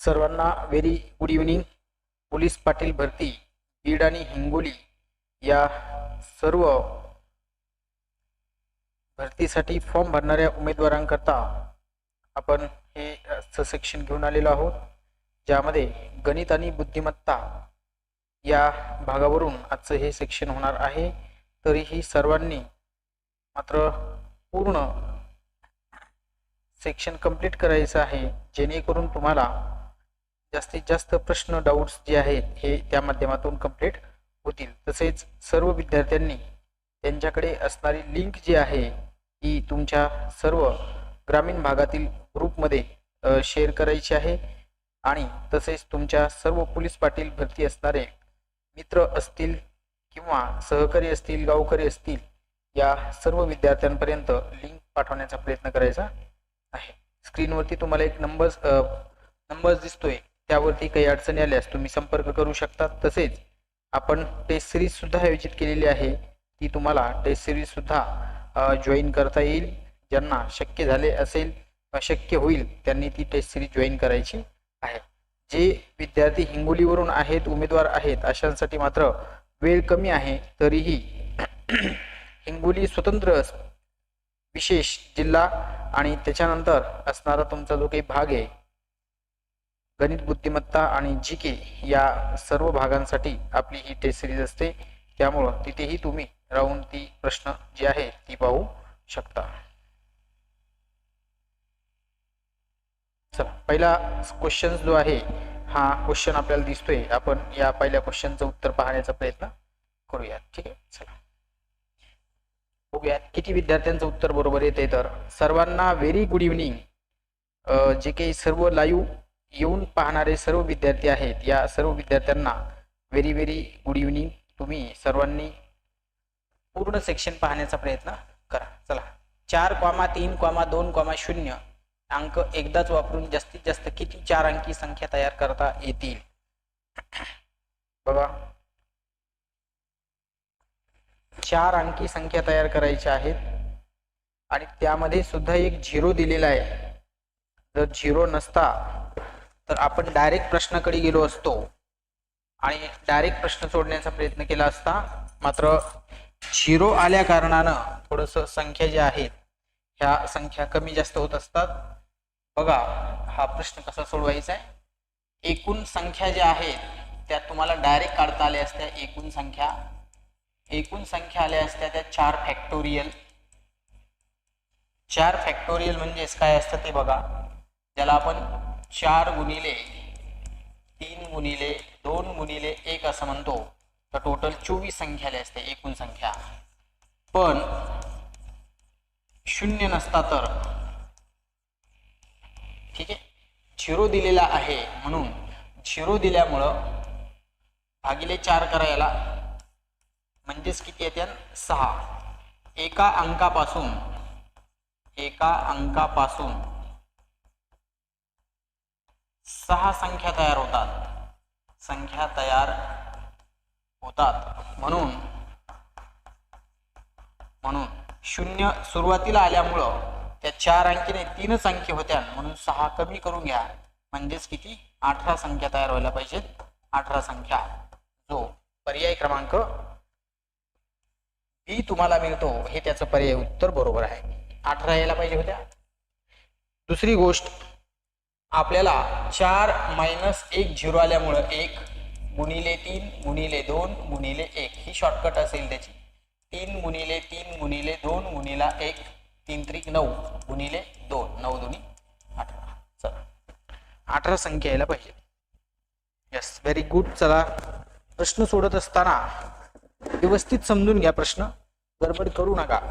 सर्वांना very good evening police Patil भरती बीड आणि हिंगोली या सर्व भरतीसाठी फॉर्म भरणाऱ्या उमेदवारांकरता आपण हे स सेक्शन घेऊन आलेलो आहोत. ज्यामध्ये गणित आणि बुद्धिमत्ता या भागावरून आजचं हे सेक्शन होणार आहे. तरीही सर्वांनी मात्र पूर्ण सेक्शन कंप्लीट करायचं आहे. जेणेकरून तुम्हाला जास्तीत जास्त प्रश्न डाऊट्स जे आहेत हे त्या माध्यमातून कंप्लीट होतील. तसेच सर्व विद्यार्थ्यांनी त्यांच्याकडे असणारी लिंक जी आहे ती तुमच्या सर्व ग्रामीण भागातील ग्रुपमध्ये शेअर करायची आहे. आणि तसेच तुमच्या सर्व पोलीस पाटील भरती असणारे मित्र असतील किंवा सहकारी असतील गावकरी असतील या सर्व विद्यार्थ्यांपर्यंत लिंक पाठवण्याचा प्रयत्न करायचा आहे. स्क्रीनवरती तुम्हाला एक नंबर नंबर दिसतोय. त्यावरती काही अडचणी आल्यास तुम्ही संपर्क करू शकता तसेच आपण टेस्ट सिरीज सुद्धा आयोजित केलेली आहे. ती तुम्हाला टेस्ट सिरीज सुद्धा जॉईन करता येईल. ज्यांना शक्य झाले असेल शक्य होईल त्यांनी ती टेस्ट सिरीज जॉईन करायची आहे. जे विद्यार्थी हिंगोलीवरून आहेत उमेदवार आहेत अशांसाठी मात्र वेळ कमी आहे. तरीही हिंगोली स्वतंत्र विशेष जिल्हा आणि त्याच्यानंतर असणारा तुमचा जो काही भाग आहे गणित बुद्धिमत्ता आणि जी के या सर्व भागांसाठी आपली ही टेस्ट सिरीज असते. त्यामुळं तिथेही तुम्ही राहून ती प्रश्न जी आहे ती पाहू शकता. चला पहिला क्वेश्चन जो आहे हा क्वेश्चन आपल्याला दिसतोय. आपण या पहिल्या क्वेश्चनचं उत्तर पाहण्याचा प्रयत्न करूया ठीक आहे? चला. बघूया किती विद्यार्थ्यांचं उत्तर बरोबर येते तर. सर्वांना व्हेरी गुड इव्हनिंग जे काही सर्व लाईव्ह येऊन पाहणारे सर्व विद्यार्थी आहेत. या सर्व विद्यार्थ्यांना व्हेरी व्हेरी गुड इव्हनिंग तुम्ही सर्वांनी पूर्ण सेक्शन पाहण्याचा प्रयत्न करा. चला. चार कॉमा तीन कॉमा दोन कॉमा शून्य अंक एकदाच वापरून जास्तीत जास्त किती चार अंकी संख्या तयार करता येतील? बघा. चार अंकी संख्या तयार करायच्या आहेत. आणि त्यामध्ये सुद्धा एक झिरो दिलेला आहे. जर झिरो नसता तर आपण डायरेक्ट प्रश्नाकडे गेलो असतो. आणि डायरेक्ट प्रश्न सोडण्याचा प्रयत्न केला असता मात्र झिरो आल्या कारणानं थोडंसं संख्या ज्या आहेत ह्या संख्या कमी जास्त होत असतात. बघा हा प्रश्न कसा सोडवायचा आहे? एकूण संख्या ज्या आहेत त्या तुम्हाला डायरेक्ट काढता आल्या असत्या एकूण संख्या. एकूण संख्या आल्या असत्या त्या चार फॅक्टोरियल चार फॅक्टोरियल म्हणजेच काय असतं ते बघा. ज्याला आपण चार गुणिले तीन गुणिले दोन गुणिले एक असं म्हणतो. तर टोटल चोवीस संख्या असते एकूण संख्या. पण शून्य नसता तर ठीक आहे? झिरो दिलेला आहे म्हणून झिरो दिल्यामुळं भागिले चार करायला म्हणजेच किती येते? सहा. एका अंकापासून एका अंकापासून सहा संख्या तयार होतात. संख्या तयार होतात. म्हणून म्हणून शून्य सुरुवातीला आल्यामुळं त्या चार अंकीने तीनच अंकी होत्या. म्हणून सहा कमी करून घ्या. म्हणजेच किती? अठरा संख्या तयार व्हायला पाहिजेत. अठरा संख्या. जो पर्याय क्रमांक बी तुम्हाला मिळतो हे त्याचं पर्याय उत्तर बरोबर आहे. अठरा यायला पाहिजे होत्या. दुसरी गोष्ट आपल्याला चार मायनस एक झिरो आल्यामुळं एक गुणिले तीन गुणिले दोन गुणिले एक. ही शॉर्टकट असेल त्याची. तीन गुणिले तीन गुणिले दोन गुणिला एक. तीन त्रिक नऊ गुणिले दोन. नऊ दोन्ही अठरा. चला. अठरा संख्या यायला पाहिजे. यस व्हेरी गुड चला. प्रश्न सोडत असताना व्यवस्थित समजून घ्या प्रश्न. गडबड करू नका.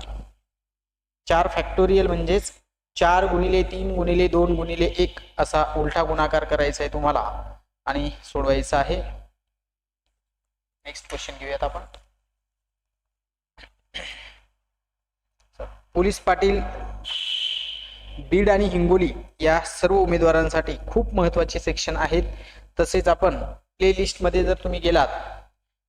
चार फॅक्टोरियल म्हणजेच चार गुणिले तीन गुणिले दोन गुणिले एक असा उलटा गुणाकार करायचा आहे तुम्हाला. आणि सोडवायचा आहे. नेक्स्ट क्वेश्चन घेऊयात आपण. पोलीस पाटील बीड आणि हिंगोली या सर्व उमेदवारांसाठी खूप महत्त्वाचे सेक्शन आहेत. तसेच आपण प्लेलिस्टमध्ये जर तुम्ही गेलात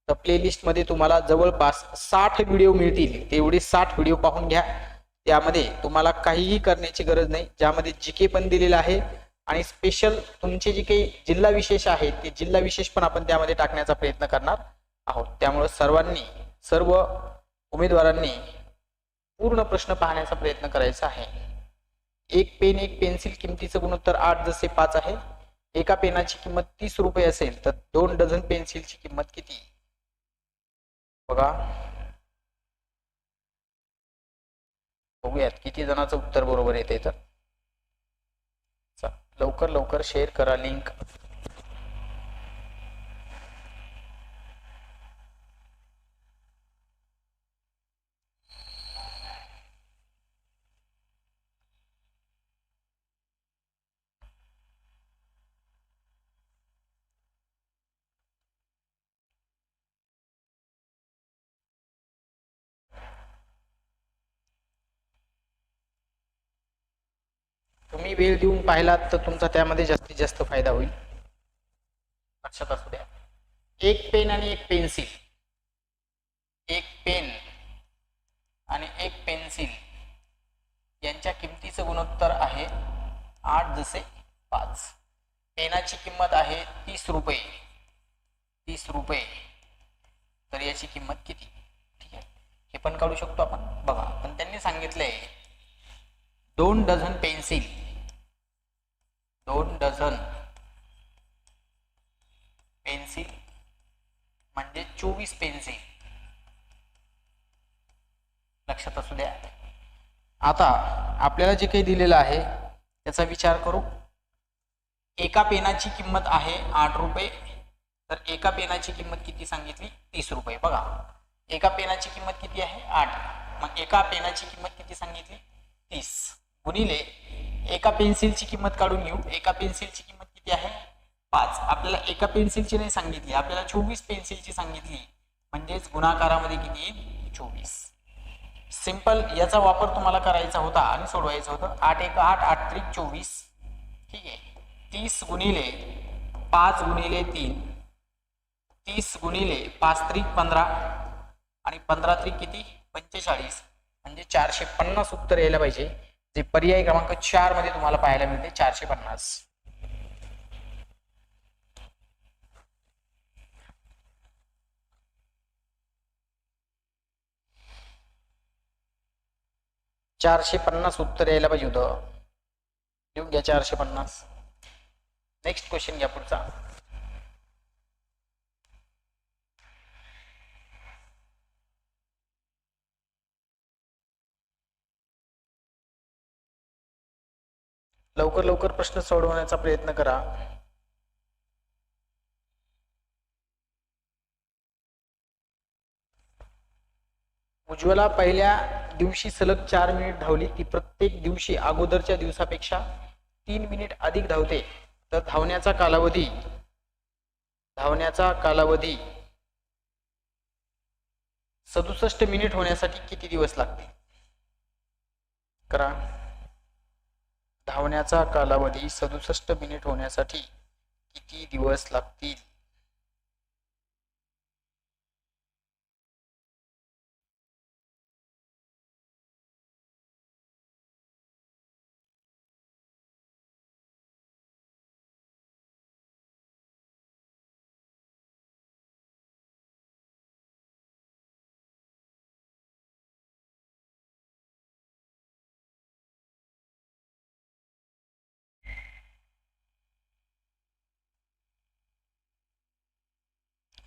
तर प्लेलिस्टमध्ये तुम्हाला जवळपास साठ व्हिडिओ मिळतील. तेवढे साठ व्हिडिओ पाहून घ्या. त्यामध्ये तुम्हाला काहीही करण्याची गरज नाही. ज्यामध्ये जी के पण दिलेलं आहे आणि स्पेशल तुमचे जे काही जिल्हा विशेष आहेत ते जिल्हा विशेष पण आपण त्यामध्ये टाकण्याचा प्रयत्न करणार आहोत. त्यामुळे सर्वांनी सर्व उमेदवारांनी पूर्ण प्रश्न पाहण्याचा प्रयत्न करायचा आहे. एक पेन एक पेन्सिल किमतीचं गुणोत्तर आठ जसे पाच आहे. एका पेनाची किंमत तीस रुपये असेल तर दोन डझन पेन्सिलची किंमत किती? बघा. बघूयात. किती जणांचं उत्तर बरोबर येते तर? लवकर लवकर शेअर करा लिंक तुम्ही वेळ देऊन पाहिलात तर तुमचा त्यामध्ये जास्तीत जास्त फायदा होईल. लक्षात असू द्या. एक पेन आणि एक पेन्सिल. एक पेन आणि एक पेन्सिल यांच्या किमतीचं गुणोत्तर आहे आठ जसे पाच. पेनाची किंमत आहे तीस रुपये. तीस रुपये. तर याची किंमत किती? ठीक आहे. हे पण काढू शकतो आपण. बघा पण त्यांनी सांगितलंय दोन डझन पेन्सिल. दोन डझन पेन्सिल म्हणजे चोवीस पेन्सिल. लक्षात असू द्या. आता आपल्याला जे काही दिलेलं आहे त्याचा विचार करू. एका पेनाची किंमत आहे आठ रुपये. तर एका पेनाची किंमत किती सांगितली? तीस रुपये. बघा. एका पेनाची किंमत किती आहे? आठ. मग एका पेनाची किंमत किती सांगितली? तीस. गुणिले एका पेन्सिलची किंमत काढून घेऊ. एका पेन्सिलची किंमत किती आहे? पाच. आपल्याला एका पेन्सिलची नाही सांगितली. आपल्याला चोवीस पेन्सिलची सांगितली. म्हणजेच गुणाकारामध्ये किती? येईल चोवीस. सिंपल याचा वापर तुम्हाला करायचा होता आणि सोडवायचं होतं. आठ एक आठ आठ त्रिक चोवीस. ठीक आहे. तीस गुणिले पाच गुणिले तीन. तीस गुणिले पाच त्रिक पंधरा. आणि पंधरा त्रिक किती? पंचेचाळीस. म्हणजे चारशे पन्नास उत्तर यायला पाहिजे. जे पर्याय क्रमांक चारमध्ये तुम्हाला पाहायला मिळते चारशे पन्नास. चारशे पन्नास उत्तर यायला पाहिजे होतं. लिहून घ्या चारशे पन्नास. नेक्स्ट क्वेश्चन घ्या पुढचा. लवकर लवकर प्रश्न सोडवण्याचा प्रयत्न करा. उज्ज्वला पहिल्या दिवशी सलग चार मिनिट धावली ती प्रत्येक दिवशी अगोदरच्या दिवसापेक्षा तीन मिनिट अधिक धावते. तर धावण्याचा कालावधी धावण्याचा कालावधी सदुसष्ट मिनिट होण्यासाठी किती दिवस लागते करा. धावण्याचा कालावधी सदुसष्ट मिनिट होण्यासाठी किती दिवस लागतील?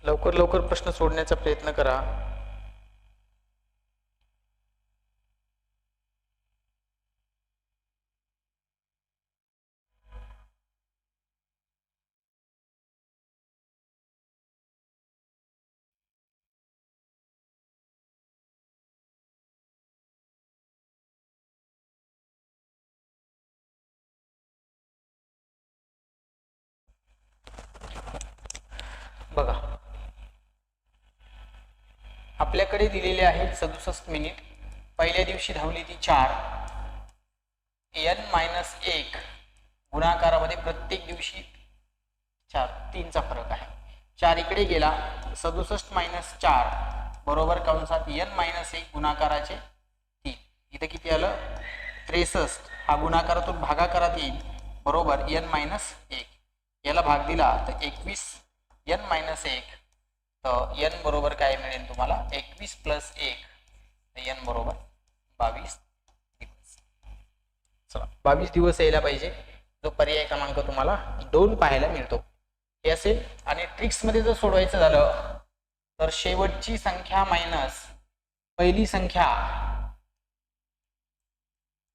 लवकर लवकर प्रश्न सोडण्याचा प्रयत्न करा बघा आपल्याकडे दिलेले आहेत सदुसष्ट मिनिट. पहिल्या दिवशी धावली ती चार. एन मायनस एक. गुणाकारामध्ये प्रत्येक दिवशी चार. तीनचा फरक आहे. चार इकडे गेला सदुसष्ट मायनस चार. बरोबर कंसात एन मायनस एक गुणाकाराचे तीन. इथं किती आलं? त्रेसष्ट. हा गुणाकारातून भागाकारात येईल. बरोबर एन मायनस एक. याला भाग दिला तर एकवीस. एन मायनस एक. एन बरोबर काय मिळेल तुम्हाला? एकवीस प्लस एक. एन बरोबर बावीस दिवस. चला बावीस दिवस यायला पाहिजे. जो पर्याय क्रमांक तुम्हाला दोन पाहायला मिळतो. हे असेल. आणि ट्रिक्समध्ये जर सोडवायचं झालं तर शेवटची संख्या मायनस पहिली संख्या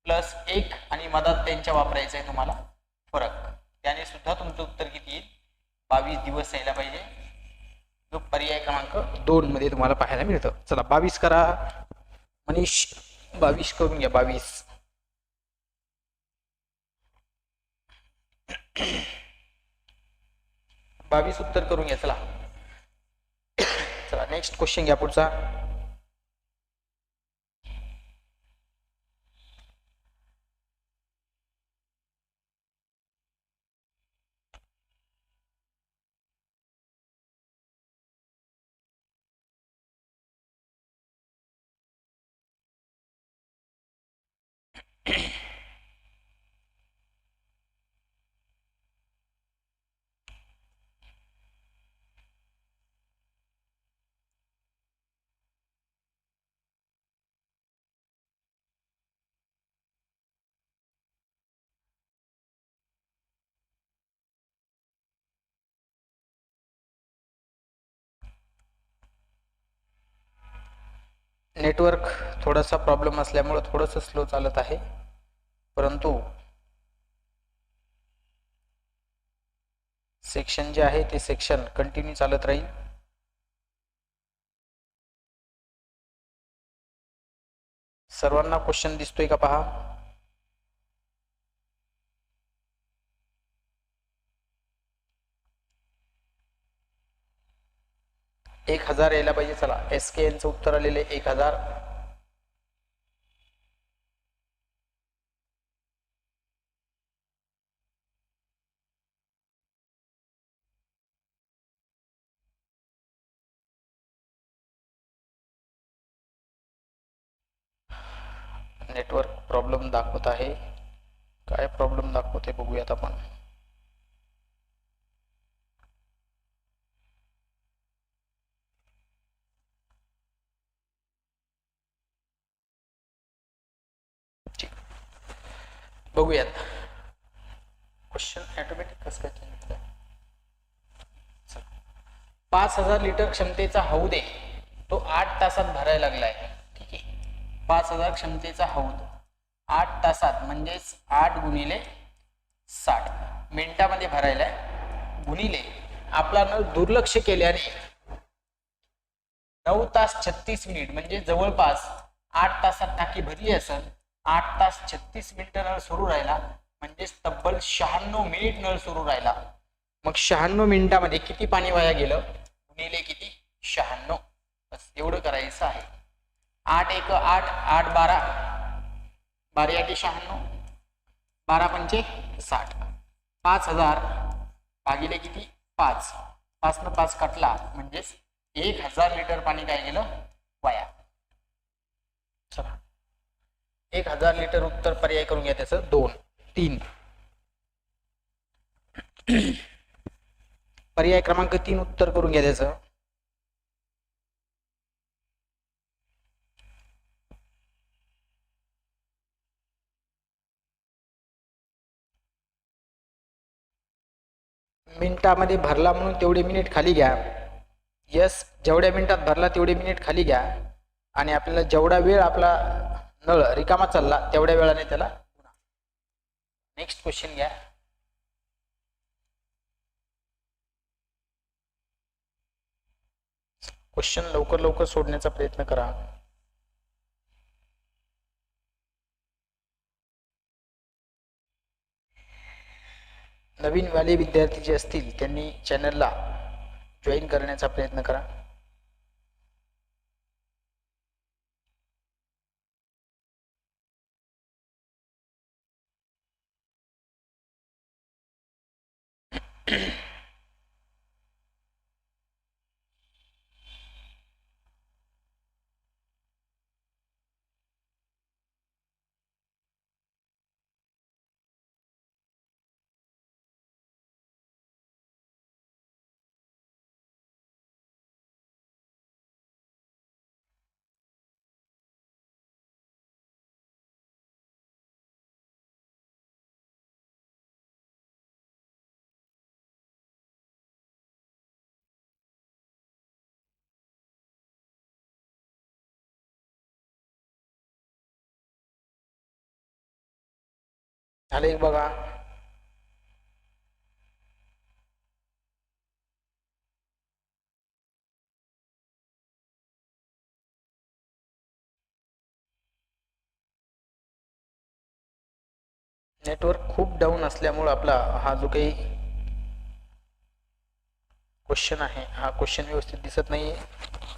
प्लस एक आणि मधात त्यांच्या वापरायचं आहे तुम्हाला फरक. त्याने सुद्धा तुमचं उत्तर किती येईल? बावीस दिवस यायला पाहिजे. जो पर्याय क्रमांक दोन मध्ये तुम्हाला पाहायला मिळतं. चला बावीस करा. मनीष बावीस करून घ्या बावीस. बावीस उत्तर करून घ्या चला. चला नेक्स्ट क्वेश्चन घ्या पुढचा. नेटवर्क थोडासा प्रॉब्लेम असल्यामुळं थोडंसं स्लो चालत आहे. परंतु सेक्शन जे आहे ते सेक्शन कंटिन्यू चालत राहील. सर्वांना क्वेश्चन दिसतोय का पहा? एक हजार यायला पाहिजे चला. एस के एनचं उत्तर आलेले एक हजार. नेटवर्क प्रॉब्लेम दाखवत आहे. काय प्रॉब्लेम दाखवते बघूयात आपण. बघूयात. क्वेश्चन ऑटोमॅटिक कसं काय पाच हजार लिटर क्षमतेचा हौद आहे. तो आठ तासात भरायला लागलाय. ठीक आहे. पाच हजार क्षमतेचा हौद. आठ तासात म्हणजेच आठ गुणिले साठ. मिनिटामध्ये भरायला गुणिले. आपला नळ दुर्लक्ष केल्याने नऊ तास छत्तीस मिनिट म्हणजे जवळपास आठ तासात टाकी भरली असेल आठ तास छत्तीस मिनिटं नळ सुरू राहिला म्हणजेच तब्बल शहाण्णव मिनिट नळ सुरू राहिला. मग शहाण्णव मिनिटामध्ये किती पाणी वाया गेलं? गुणिले किती? शहाण्णव. बस एवढं करायचं आहे. आठ एक आठ आठ बारा. बारा आठ शहाण्णव. बारा पंचे साठ. पाच हजार भागिले किती? पाच. पाच न पाच कटला म्हणजेच एक हजार लिटर पाणी काय गेलं? वाया. चला. एक हजार लिटर उत्तर पर्याय करून घ्या त्याचं. दोन तीन. पर्याय क्रमांक तीन उत्तर करून घ्या त्याचं. मिनिटामध्ये भरला म्हणून तेवढे मिनिट खाली घ्या. यस जेवढ्या मिनिटात भरला तेवढे मिनिट खाली घ्या. आणि आपल्याला जेवढा वेळ आपला नळ रिकामा चालला. तेवढ्या वेळाने त्याला नेक्स्ट क्वेश्चन घ्या. क्वेश्चन लवकर लवकर सोडण्याचा प्रयत्न करा. नवीन वाले विद्यार्थी जे असतील त्यांनी चॅनलला जॉईन करण्याचा प्रयत्न करा. झाले एक बघा. नेटवर्क खूप डाऊन असल्यामुळं आपला हा जो काही क्वेश्चन आहे हा क्वेश्चन व्यवस्थित दिसत नाही आहे